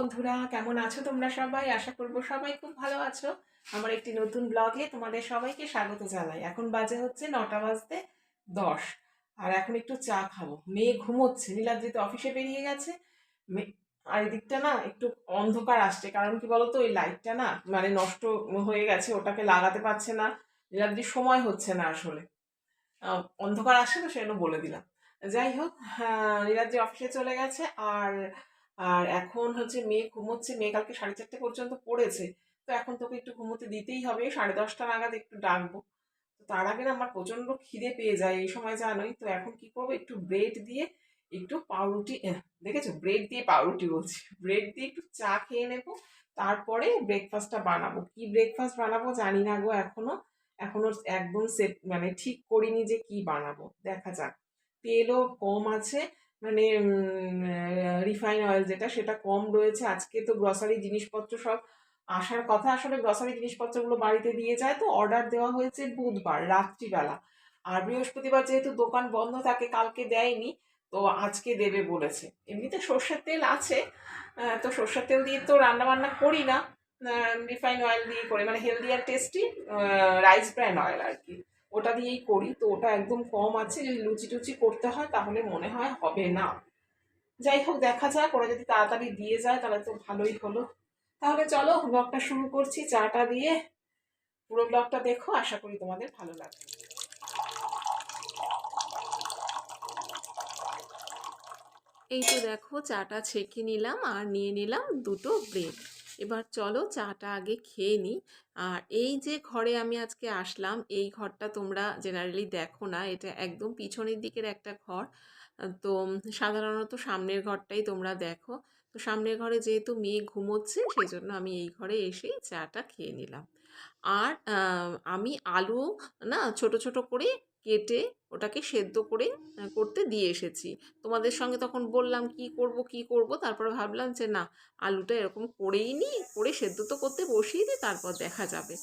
বন্ধুরা কেমন আছো তোমরা সবাই? আশা করব সবাই খুব ভালো আছো। আমার একটি নতুন ব্লগে তোমাদের সবাইকে স্বাগত জানাই। এখন বাজে হচ্ছে নটা বাজতে দশ। আর এখন একটু চা খাব। মেয়ে ঘুমোচ্ছে। নীলাদ্রি তো অফিসে বেরিয়ে গেছে। আর এদিকটা না একটু অন্ধকার আসছে। কারণ কি বলতো ওই লাইটটা না মানে নষ্ট হয়ে গেছে ওটাকে লাগাতে পারছে না। নীলাদ্রির সময় হচ্ছে না আসলে। অন্ধকার আসছে তো সেজন্য বলে দিলাম। যাই হোক হ্যাঁ, নীলাদ্রি অফিসে চলে গেছে। আর আর এখন হচ্ছে মেয়ে ঘুমোচ্ছে, মেয়ে কালকে সাড়ে চারটে পর্যন্ত পড়েছে, তো এখন তোকে একটু ঘুমোতে দিতেই হবে। সাড়ে দশটা নাগাদ একটু ডাকবো। তো তার আগে না আমার প্রচণ্ড খিদে পেয়ে যায় এই সময় জানোই, তো এখন কি করব? একটু ব্রেড দিয়ে একটু পাউরুটি দেখেছ? ব্রেড দিয়ে পাউরুটি বলছি। ব্রেড দিয়ে একটু চা খেয়ে নেব, তারপরে ব্রেকফাস্টটা বানাবো। কি ব্রেকফাস্ট বানাবো জানি না গো এখনও। এখনও একদম সেট মানে ঠিক করিনি যে কি বানাবো। দেখা যাক। তেলও কম আছে মানে রিফাইন অয়েল যেটা, সেটা কম রয়েছে। আজকে তো গ্রসারি জিনিসপত্র সব আসার কথা। আসলে গ্রসারি জিনিসপত্রগুলো বাড়িতে দিয়ে যায় তো। অর্ডার দেওয়া হয়েছে বুধবার, রাত্রিবেলা। আর বৃহস্পতিবার যেহেতু দোকান বন্ধ থাকে, কালকে দেয়নি, তো আজকে দেবে বলেছে। এমনিতে সর্ষের তেল আছে তো সর্ষের তেল দিয়ে তো রান্না বান্না করি না। রিফাইন অয়েল দিয়ে করে। মানে হেলদি আর টেস্টি রাইস ব্র্যান্ড অয়েল আর কি। ওটা দিয়েই করি। তো ওটা একদম কম আছে, যদি লুচি টুচি করতে হয় তাহলে মনে হয় হবে না। যাই হোক, দেখা যাক, ওরা যদি তাড়াতাড়ি দিয়ে যায় তাহলে তো ভালোই হলো। তাহলে চলো ব্লগটা শুরু করছি, চাটা দিয়ে। পুরো ব্লগটা দেখো, আশা করি তোমাদের ভালো লাগবে। এই তো দেখো, চাটা ছেঁকে নিলাম আর নিয়ে নিলাম দুটো ব্রেড এবার চলো চাটা আগে খেয়ে নিই আর এই যে ঘরে আমি আজকে আসলাম, এই ঘরটা তোমরা জেনারেলি দেখো না, এটা একদম পিছনের দিকের একটা ঘর। তো সাধারণত সামনের ঘরটাই তোমরা দেখো। তো সামনের ঘরে যেহেতু মেয়ে ঘুমোচ্ছে সেই জন্য আমি এই ঘরে এসেই চাটা খেয়ে নিলাম। আর আমি আলু না ছোট ছোট করে কেটে ওটাকে সেদ্ধ করে করতে দিয়ে এসেছি। তোমাদের সঙ্গে তখন বললাম, কি করব কি করব? তারপরে ভাবলাম যে, না, আলুটা এরকম করেই নিই, করে সেদ্ধ তো করতে বসিয়ে দিই, তারপর দেখা যাবে।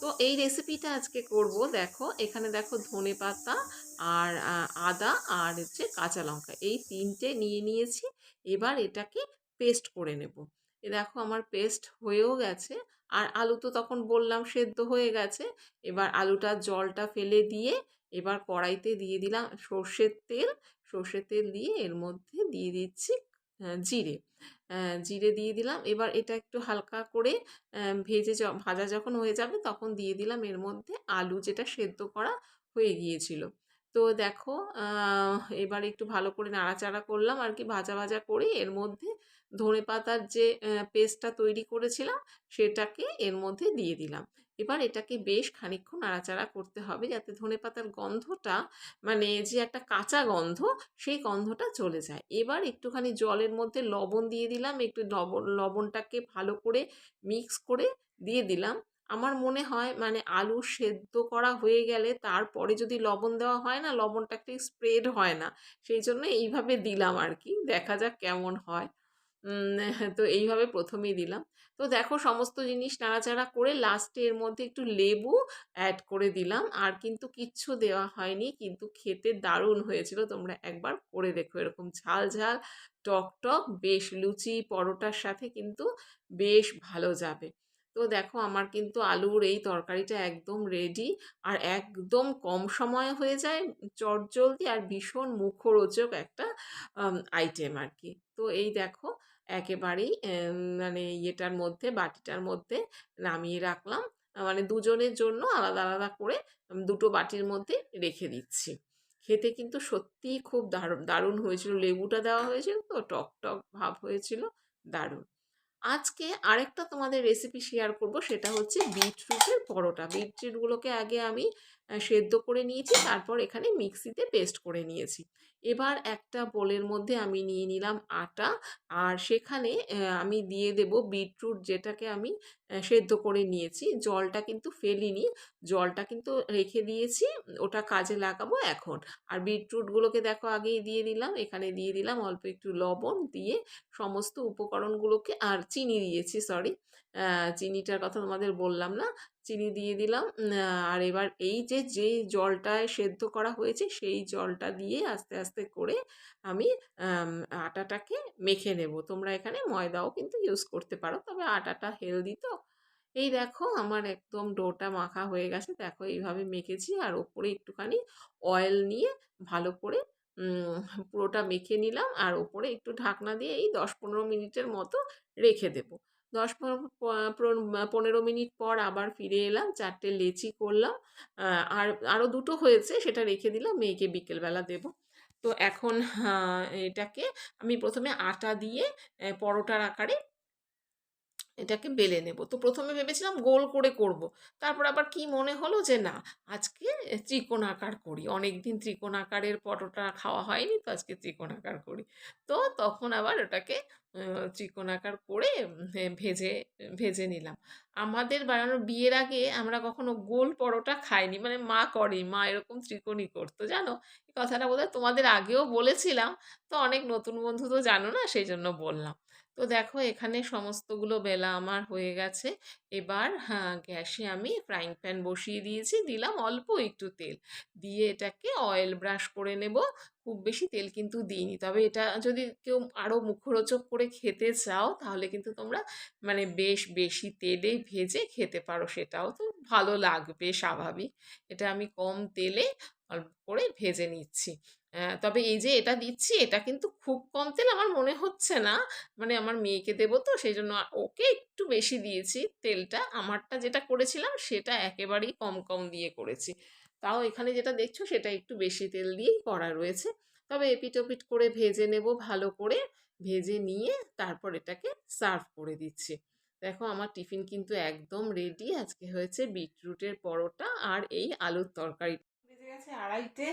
তো এই রেসিপিটা আজকে করব, দেখো, এখানে দেখো ধনে পাতা আর আদা আর হচ্ছে কাঁচা লঙ্কা, এই তিনটে নিয়ে নিয়েছি, এবার এটাকে পেস্ট করে নেব। এ দেখো আমার পেস্ট হয়েও গেছে, আর আলু তো তখন বললাম সেদ্ধ হয়ে গেছে, এবার আলুটার জলটা ফেলে দিয়ে এবার কড়াইতে দিয়ে দিলাম সর্ষের তেল। সর্ষের তেল দিয়ে এর মধ্যে দিয়ে দিচ্ছি জিরে। জিরে দিয়ে দিলাম। এবার এটা একটু হালকা করে ভেজে ভাজা যখন হয়ে যাবে তখন দিয়ে দিলাম এর মধ্যে আলু যেটা সেদ্ধ করা হয়ে গিয়েছিল। তো দেখো এবার একটু ভালো করে নাড়াচাড়া করলাম আর কি ভাজা ভাজা করে এর মধ্যে ধনে পাতার যে পেস্টটা তৈরি করেছিলাম সেটাকে এর মধ্যে দিয়ে দিলাম। এবার এটাকে বেশ খানিকক্ষণ নাড়াচাড়া করতে হবে যাতে ধনে পাতার গন্ধটা মানে যে একটা কাঁচা গন্ধ, সেই গন্ধটা চলে যায়। এবার একটুখানি জলের মধ্যে লবণ দিয়ে দিলাম, একটু লবণ, লবণটাকে ভালো করে মিক্স করে দিয়ে দিলাম। আমার মনে হয় মানে আলু সেদ্ধ করা হয়ে গেলে তারপরে যদি লবণ দেওয়া হয় না, লবণটা একটু স্প্রেড হয় না, সেই জন্য এইভাবে দিলাম আর কি দেখা যাক কেমন হয়। তো এইভাবে প্রথমেই দিলাম। তো দেখো সমস্ত জিনিস নাড়াচাড়া করে লাস্টে এর মধ্যে একটু লেবু অ্যাড করে দিলাম। আর কিন্তু কিচ্ছু দেওয়া হয়নি, কিন্তু খেতে দারুণ হয়েছিল। তোমরা একবার করে দেখো এরকম ঝাল ঝাল, টক টক, বেশ লুচি, পরোটার সাথে কিন্তু বেশ ভালো যাবে। তো দেখো আমার কিন্তু আলুর এই তরকারিটা একদম রেডি আর একদম কম সময়ে হয়ে যায়, চটজলদি আর ভীষণ মুখরোচক একটা আইটেম আর কি। তো এই দেখো একেবারেই মানে ইয়েটার মধ্যে, বাটিটার মধ্যে নামিয়ে রাখলাম। মানে দুজনের জন্য আলাদা আলাদা করে দুটো বাটির মধ্যে রেখে দিচ্ছি। খেতে কিন্তু সত্যিই খুব দারুণ দারুণ হয়েছিল। লেবুটা দেওয়া হয়েছিল তো, টক টক ভাব হয়েছিল, দারুণ। আজকে আরেকটা তোমাদের রেসিপি শেয়ার করব, সেটা হচ্ছে বিটরুটের পরোটা। বিটরুটগুলোকে আগে আমি সেদ্ধ করে নিয়েছি, তারপর এখানে মিক্সিতে পেস্ট করে নিয়েছি। এবার একটা বোলের মধ্যে আমি নিয়ে নিলাম আটা, আর সেখানে আমি দিয়ে দেব বিটরুট যেটাকে আমি সেদ্ধ করে নিয়েছি। জলটা কিন্তু ফেলিনি জলটা কিন্তু রেখে দিয়েছি, ওটা কাজে লাগাবো এখন। আর বিটরুটগুলোকে দেখো আগেই দিয়ে দিলাম, এখানে দিয়ে দিলাম অল্প একটু লবণ দিয়ে সমস্ত উপকরণগুলোকে, আর চিনি দিয়েছি সরি চিনিটার কথা তোমাদের বললাম না, চিনি দিয়ে দিলাম আর এবার এই যে যে জলটায় সেদ্ধ করা হয়েছে, সেই জলটা দিয়ে আস্তে আস্তে করে আমি আটাটাকে মেখে নেব। তোমরা এখানে ময়দাও কিন্তু ইউজ করতে পারো, তবে আটাটা হেলদি তো। এই দেখো আমার একদম ডোটা মাখা হয়ে গেছে। দেখো এইভাবে মেখেছি আর ওপরে একটুখানি অয়েল নিয়ে ভালো করে পুরোটা মেখে নিলাম আর ওপরে একটু ঢাকনা দিয়ে এই দশ পনেরো মিনিটের মতো রেখে দেবো। দশ পনেরো মিনিট পর আবার ফিরে এলাম, চারটে লেচি করলাম আর আরও দুটো হয়েছে সেটা রেখে দিলাম, মেয়েকে বিকেলবেলা দেবো। তো এখন এটাকে আমি প্রথমে আটা দিয়ে পরোটার আকারে এটাকে বেলে নেব। তো প্রথমে ভেবেছিলাম গোল করে করব। তারপর আবার কি মনে হলো যে, না, আজকে ত্রিকোণ আকার করি। অনেক দিন ত্রিকোণ আকারের পরোটা খাওয়া হয়নি, তো আজকে ত্রিকোণ আকার করি। তো তখন আবার ওটাকে ত্রিকোণ আকার করে ভেজে ভেজে নিলাম। আমাদের বানানো বিয়ের আগে আমরা কখনো গোল পরোটা খাইনি। মানে মা করে মা এরকম ত্রিকোণই করতো, জানো? কথাটা বোধহয় তোমাদের আগেও বলেছিলাম। তো অনেক নতুন বন্ধু তো জানো না, সেই জন্য বললাম। তো দেখো এখানে সমস্তগুলো বেলা আমার হয়ে গেছে। এবার হ্যাঁ গ্যাসে আমি ফ্রাইং প্যান বসিয়ে দিয়েছি, দিলাম অল্প একটু তেল। দিয়ে এটাকে অয়েল ব্রাশ করে নেব। খুব বেশি তেল কিন্তু দিইনি। তবে এটা যদি কেউ আরও মুখরোচক করে খেতে চাও, তাহলে কিন্তু তোমরা মানে বেশ বেশি তেলে ভেজে খেতে পারো সেটাও। তো ভালো লাগবে স্বাভাবিক। এটা আমি কম তেলে অল্প করে ভেজে নিচ্ছি। তবে এই যে এটা দিচ্ছি, এটা কিন্তু খুব কম তেল আমার মনে হচ্ছে না। মানে আমার মেয়েকে দেবো তো সেই জন্য ওকে একটু বেশি দিয়েছি তেলটা। আমারটা যেটা করেছিলাম, সেটা একেবারেই কম কম দিয়ে করেছি। তাও এখানে যেটা দেখছ, সেটা একটু বেশি তেল দিয়েই করা রয়েছে। তবে এপিট ওপিট করে ভেজে নেব ভালো করে। ভেজে নিয়ে তারপর এটাকে সার্ভ করে দিচ্ছি। দেখো আমার টিফিন কিন্তু একদম রেডি। আজকে হয়েছে বিটরুটের পরোটা আর এই আলুর তরকারি। গেছে আড়াইটে।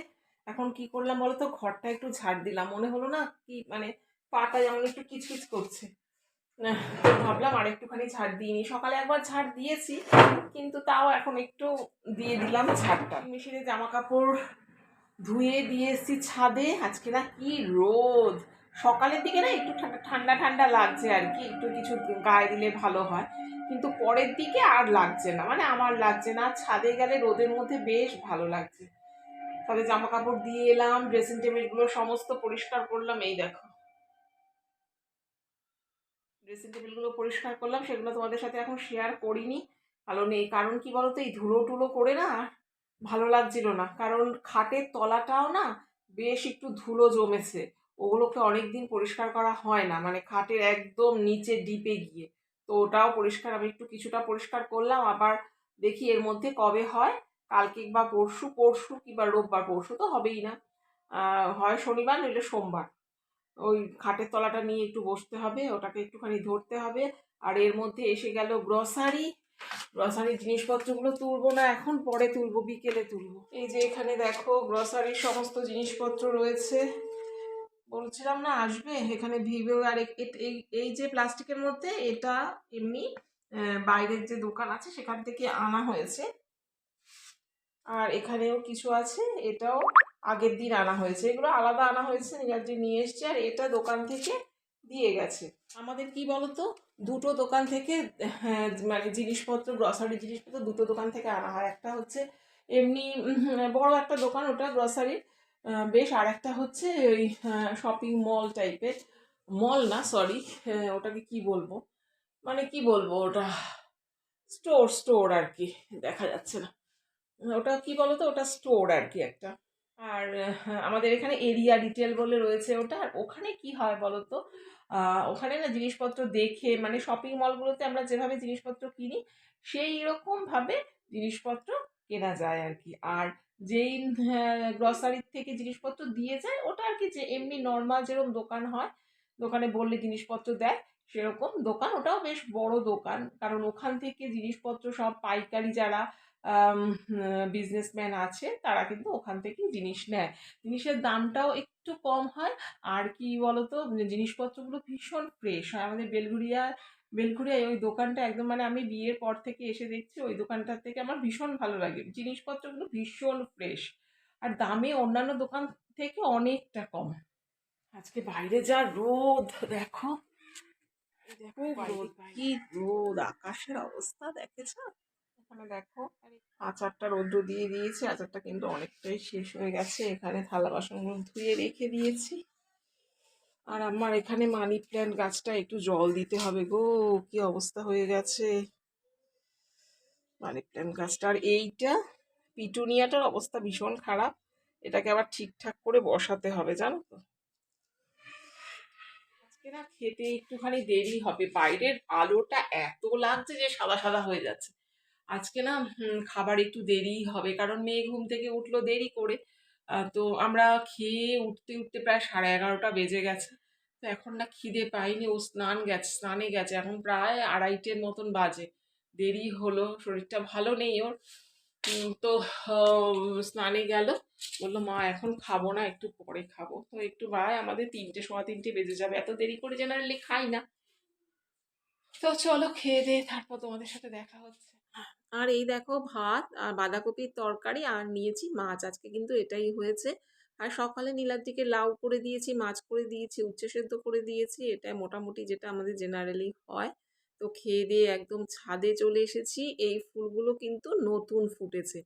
এখন কি করলাম বলো তো ঘরটা একটু ঝাড় দিলাম। মনে হলো না কি মানে পাটা যেমন একটু কিচকিচ করছে। ভাবলাম আর একটুখানি ঝাড় দিইনি। সকালে একবার ঝাড় দিয়েছি, কিন্তু তাও এখন একটু দিয়ে দিলাম ঝাড়টা। মেশিনে জামা কাপড় ধুয়ে দিয়ে ছাদে। আজকে না কি রোদ! সকালের দিকে না একটু ঠান্ডা ঠান্ডা ঠান্ডা লাগছে আর কি। একটু কিছু গায়ে দিলে ভালো হয়। কিন্তু পরের দিকে আর লাগছে না। মানে আমার লাগছে না। ছাদে গেলে রোদের মধ্যে বেশ ভালো লাগছে। তাহলে জামা কাপড় দিয়ে এলাম ড্রেসিং টেবিলগুলো সমস্ত পরিষ্কার করলাম, এই দেখো। ড্রেসিং টেবিলগুলো পরিষ্কার করলাম, সেগুলো তোমাদের সাথে এখন শেয়ার করিনি। ভালো নেই কারণ কি বলতো, এই ধুলো টুলো করে না ভালো লাগছিল না। কারণ খাটের তলাটাও না বেশ একটু ধুলো জমেছে। ওগুলোকে অনেক দিন পরিষ্কার করা হয় না মানে খাটের একদম নিচে ডিপে গিয়ে। তো ওটাও পরিষ্কার, আমি একটু কিছুটা পরিষ্কার করলাম। আবার দেখি এর মধ্যে কবে হয়। কালকে বা পরশু পরশু কিংবা রোববার, পরশু তো হবেই না। হয় শনিবার, নইলে সোমবার। ওই খাটের তলাটা নিয়ে একটু বসতে হবে, ওটাকে একটুখানি ধরতে হবে। আর এর মধ্যে এসে গেল গ্রসারি গ্রসারির জিনিসপত্রগুলো তুলবো না এখন, পরে তুলবো, বিকেলে তুলবো। এই যে এখানে দেখো গ্রসারির সমস্ত জিনিসপত্র রয়েছে। বলছিলাম না আসবে? এখানে ভিভো আর এই এই যে প্লাস্টিকের মধ্যে, এটা এমনি বাইরের যে দোকান আছে, সেখান থেকে আনা হয়েছে। আর এখানেও কিছু আছে এটাও আগের দিন আনা হয়েছে। এগুলো আলাদা আনা হয়েছে নিরাজি নিয়ে এসছে আর এটা দোকান থেকে দিয়ে গেছে। আমাদের কি বলতো? দুটো দোকান থেকে হ্যাঁ, মানে জিনিসপত্র গ্রসারি জিনিসপত্র দুটো দোকান থেকে আনা হয়। একটা হচ্ছে এমনি বড় একটা দোকান ওটা গ্রসারির বেশ আর একটা হচ্ছে ওই শপিং মল টাইপের মল না সরি ওটাকে কি বলব? মানে কি বলব ওটা? স্টোর স্টোর আর কি দেখা যাচ্ছে না। ওটা কি বলতো? ওটা স্টোর আর কি একটা। আর আমাদের এখানে এরিয়া ডিটেল বলে রয়েছে ওটা। আর ওখানে কি হয় বলতো? আহ, ওখানে না জিনিসপত্র দেখে মানে শপিং মলগুলোতে আমরা যেভাবে জিনিসপত্র কিনি সেই রকমভাবে জিনিসপত্র কেনা যায় আর কি আর যেই গ্রসারির থেকে জিনিসপত্র দিয়ে যায় ওটা আর কি যে এমনি নর্মাল যেরকম দোকান হয় দোকানে বললে জিনিসপত্র দেয় সেরকম দোকান। ওটাও বেশ বড় দোকান। কারণ ওখান থেকে জিনিসপত্র সব পাইকারি যারা বিজনেসম্যান আছে তারা কিন্তু ওখান থেকেই জিনিস নেয়। জিনিসের দামটাও একটু কম হয় আর কি বলতো জিনিসপত্রগুলো ভীষণ ফ্রেশ হয়। আমাদের বেলঘুরিয়া বেলঘুরিয়ায় ওই দোকানটা একদম মানে আমি বিয়ের পর থেকে এসে দেখছি ওই দোকানটার থেকে আমার ভীষণ ভালো লাগে। জিনিসপত্রগুলো ভীষণ ফ্রেশ আর দামে অন্যান্য দোকান থেকে অনেকটা কম। আজকে বাইরে যা রোদ দেখো। দেখো কি রোদ আকাশের অবস্থা দেখেছ? এখানে দেখো। আচারটা রৌদ্র দিয়ে দিয়েছি। আচারটা কিন্তু অনেকটাই শেষ হয়ে গেছে। এখানে থালা বাসনগুলো ধুয়ে রেখে দিয়েছি। আর আমার এখানে মানি প্ল্যান্ট গাছটা একটু জল দিতে হবে গো। কি অবস্থা হয়ে গেছে? মানি প্ল্যান্ট গাছটা। আর এইটা পিটুনিয়াটার অবস্থা ভীষণ খারাপ। এটাকে আবার ঠিকঠাক করে বসাতে হবে জানো তো। আজকে না খেতে একটুখানি দেরি হবে। বাইরের আলোটা এত লাগছে যে সাদা সাদা হয়ে যাচ্ছে। আজকে না খাবার একটু দেরিই হবে। কারণ মেয়ে ঘুম থেকে উঠল দেরি করে। তো আমরা খেয়ে উঠতে উঠতে প্রায় সাড়ে এগারোটা বেজে গেছে। তো এখন না খিদে পাইনি। ও স্নান গেছে, স্নানে গেছে। এখন প্রায় আড়াইটের মতন বাজে। দেরি হলো, শরীরটা ভালো নেই ওর। তো স্নানে গেল। বলল, মা, এখন খাব না, একটু পরে খাব। তো একটু প্রায় আমাদের তিনটে, সোয়া তিনটে বেজে যাবে। এত দেরি করে জেনারেলি খাই না। তো চলো, খেয়ে দিয়ে তারপর তোমাদের সাথে দেখা হচ্ছে। আর এই দেখো ভাত আর বাঁধাকপির তরকারি আর নিয়েছি মাছ। আজকে কিন্তু এটাই হয়েছে। আর সকালে নীলাদ্রিকে লাউ করে দিয়েছি, মাছ করে দিয়েছি, উচ্ছে সেদ্ধ করে দিয়েছি। এটা মোটামুটি যেটা আমাদের জেনারেলি হয়। তো খেয়ে দিয়ে একদম ছাদে চলে এসেছি। এই ফুলগুলো কিন্তু নতুন ফুটেছে।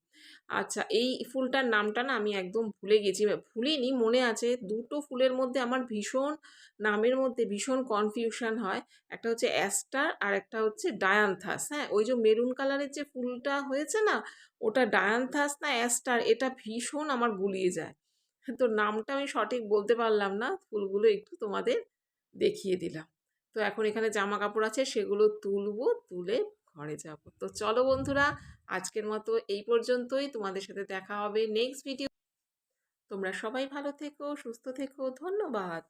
আচ্ছা এই ফুলটার নামটা না আমি একদম ভুলে গেছি ভুলিনি, মনে আছে দুটো ফুলের মধ্যে আমার ভীষণ নামের মধ্যে ভীষণ কনফিউশন হয়। একটা হচ্ছে অ্যাস্টার আর একটা হচ্ছে ডায়ানথাস হ্যাঁ? ওই যে মেরুন কালারের যে ফুলটা হয়েছে না, ওটা ডায়ানথাস না অ্যাস্টার এটা ভীষণ আমার গুলিয়ে যায়। তো নামটা আমি সঠিক বলতে পারলাম না, ফুলগুলো একটু তোমাদের দেখিয়ে দিলাম। তো এখন এখানে জামা কাপড় আছে, সেগুলো তুলবো, তুলে ঘরে যাব। তো চলো বন্ধুরা, আজকের মতো এই পর্যন্তই। তোমাদের সাথে দেখা হবে নেক্সট ভিডিও তোমরা সবাই ভালো থেকো, সুস্থ থেকো, ধন্যবাদ।